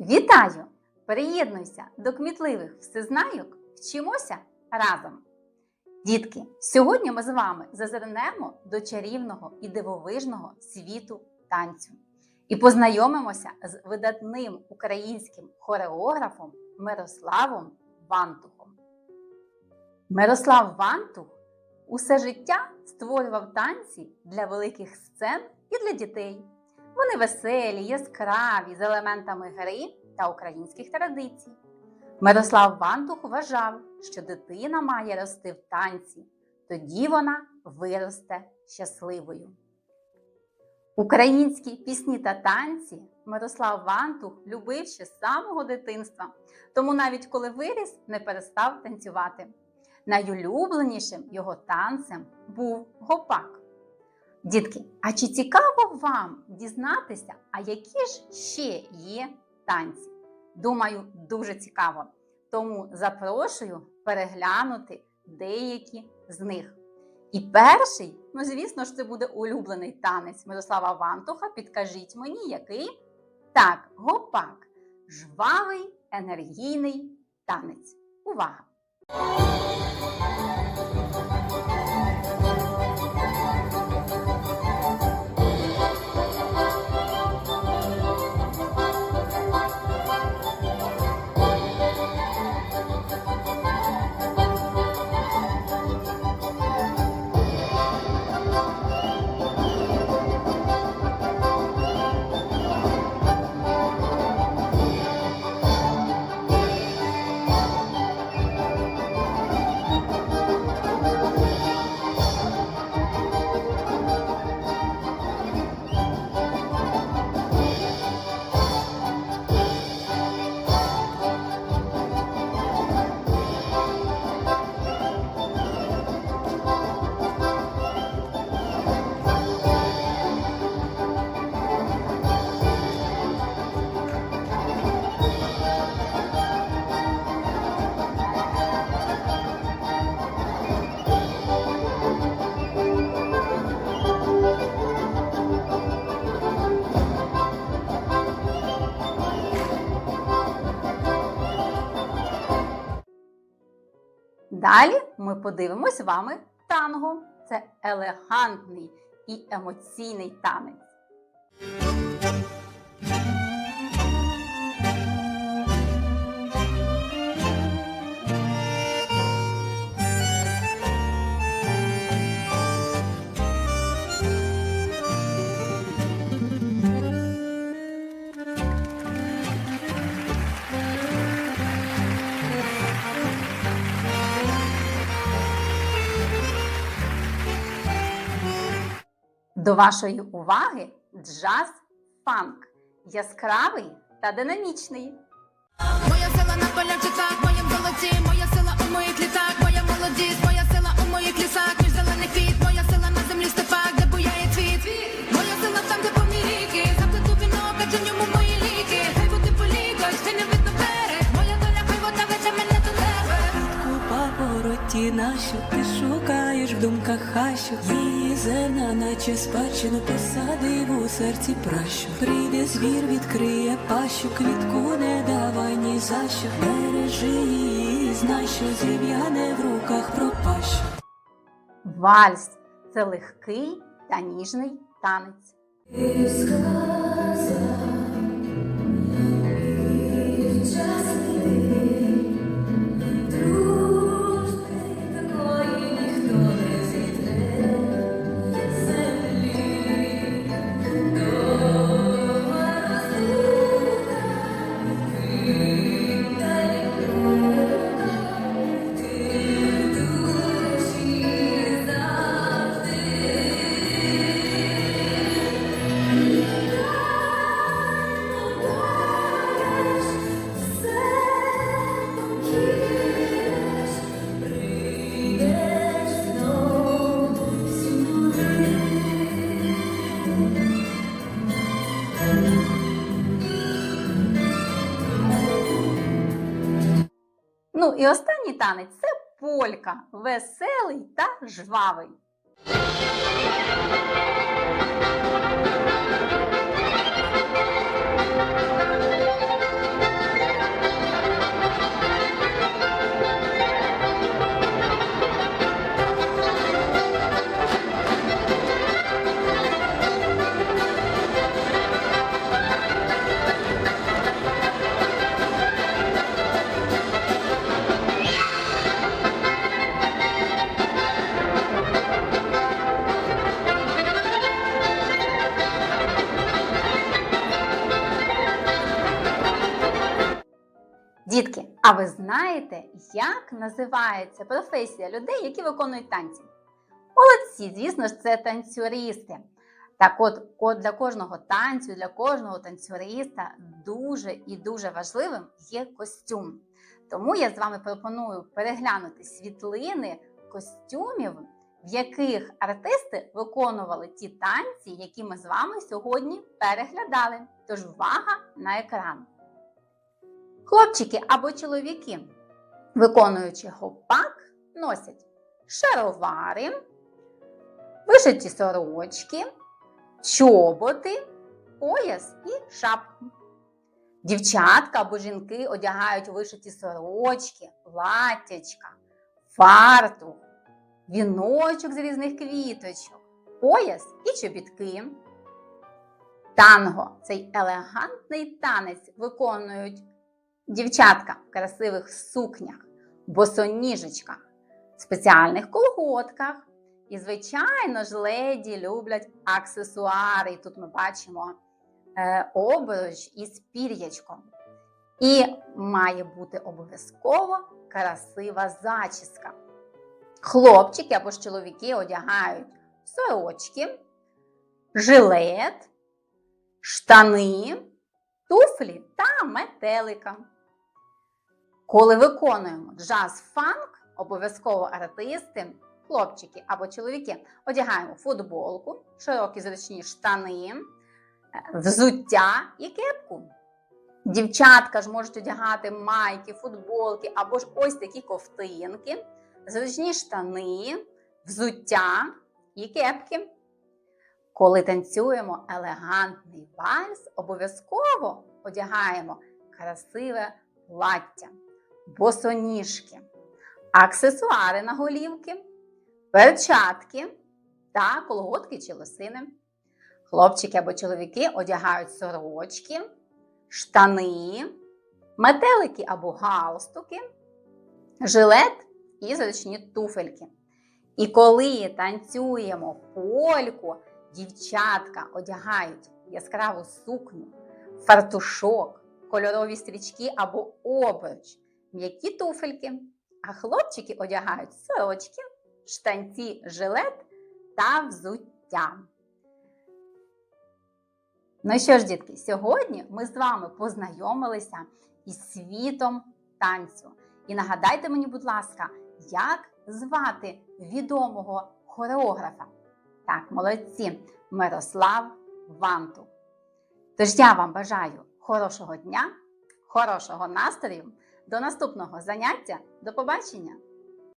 Вітаю! Приєднуйся до кмітливих всезнайок, вчимося разом. Дітки, сьогодні ми з вами зазирнемо до чарівного і дивовижного світу танцю і познайомимося з видатним українським хореографом Мирославом Вантухом. Мирослав Вантух усе життя створював танці для великих сцен і для дітей. Вони веселі, яскраві, з елементами гри та українських традицій. Мирослав Вантух вважав, що дитина має рости в танці, тоді вона виросте щасливою. Українські пісні та танці Мирослав Вантух любив ще з самого дитинства, тому навіть коли виріс, не перестав танцювати. Найулюбленішим його танцем був гопак. Дітки, а чи цікаво вам дізнатися, а які ж ще є танці? Думаю, дуже цікаво. Тому запрошую переглянути деякі з них. І перший, ну звісно ж, це буде улюблений танець Мирослава Вантуха. Підкажіть мені, який? Так, гопак. Жвавий енергійний танець. Увага! Далі ми подивимось з вами танго. Це елегантний і емоційний танець. До вашої уваги джаз фанк. Яскравий та динамічний. Моя сила на полярчиках, моїм золоті, моя сила у моїх літах, моя молодість, моя сила у моїх лісах, між зелених квіт, моя сила на землі степах, повороті нашу, ти шукаєш в думках хащу. Її зерна, наче спадщину посадив у серці пращу. Прийде звір, відкриє пащу, квітку не давай ні за що. Бережи її, знай, що зів'яне в руках пропащу. Вальс це легкий та ніжний танець. Ну і останній танець це полька, веселий та жвавий. Дітки, а ви знаєте, як називається професія людей, які виконують танці? Молодці, звісно ж, це танцюристи. Так от, для кожного танцю, для кожного танцюриста дуже і дуже важливим є костюм. Тому я з вами пропоную переглянути світлини костюмів, в яких артисти виконували ті танці, які ми з вами сьогодні переглядали. Тож увага на екран. Хлопчики або чоловіки, виконуючи гопак, носять шаровари, вишиті сорочки, чоботи, пояс і шапку. Дівчатка або жінки одягають вишиті сорочки, платтячка, фартух, віночок з різних квіточок, пояс і чобітки. Танго цей елегантний танець виконують дівчатка в красивих сукнях, босоніжечках, спеціальних колготках. І, звичайно ж, леді люблять аксесуари. Тут ми бачимо е, обруч із пір'ячком. І має бути обов'язково красива зачіска. Хлопчики або ж чоловіки одягають сорочки, жилет, штани, туфлі та метелика. Коли виконуємо джаз-фанк, обов'язково артисти, хлопчики або чоловіки, одягаємо футболку, широкі зручні штани, е, взуття і кепку. Дівчатка ж можуть одягати майки, футболки або ж ось такі ковтинки, зручні штани, взуття і кепки. Коли танцюємо елегантний вальс, обов'язково одягаємо красиве плаття, босоніжки, аксесуари на голівки, перчатки та колготки чи лосини. Хлопчики або чоловіки одягають сорочки, штани, метелики або галстуки, жилет і зручні туфельки. І коли танцюємо польку, дівчатка одягають яскраву сукню, фартушок, кольорові стрічки або обруч, м'які туфельки, а хлопчики одягають сорочки, штанці, жилет та взуття. Ну що ж, дітки, сьогодні ми з вами познайомилися із світом танцю. І нагадайте мені, будь ласка, як звати відомого хореографа? Так, молодці, Мирослав Ванту. Тож я вам бажаю хорошого дня, хорошого настрою. До наступного заняття. До побачення!